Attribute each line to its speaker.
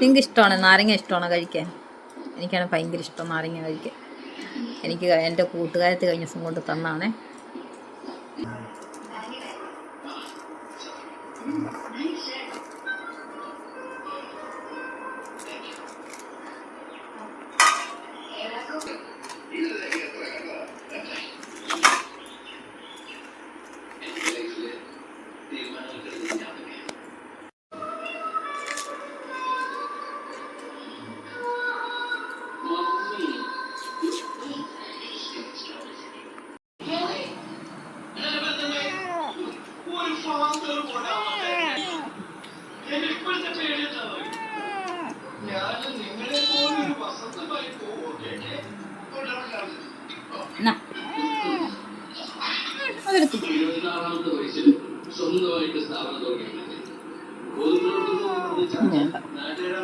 Speaker 1: നിങ്ങൾക്ക് ഇഷ്ടമാണ് നാരങ്ങ ഇഷ്ടമാണോ കഴിക്കാൻ? എനിക്കാണ് ഭയങ്കര ഇഷ്ടം നാരങ്ങ കഴിക്കാൻ. എനിക്ക് എന്റെ കൂട്ടുകാരത്ത് കഴിഞ്ഞ ദിവസം കൊണ്ട് തന്നാണേ. എന്നാ. അതെടുത്തു
Speaker 2: ഇരുപത്തിനാറാമത്തെ വയസ്സിൽ സ്വന്തമായിട്ട് സ്ഥാപനം തുടങ്ങിയിട്ടുണ്ട്.
Speaker 1: വേണ്ട.
Speaker 2: നാട്ടുകാരെ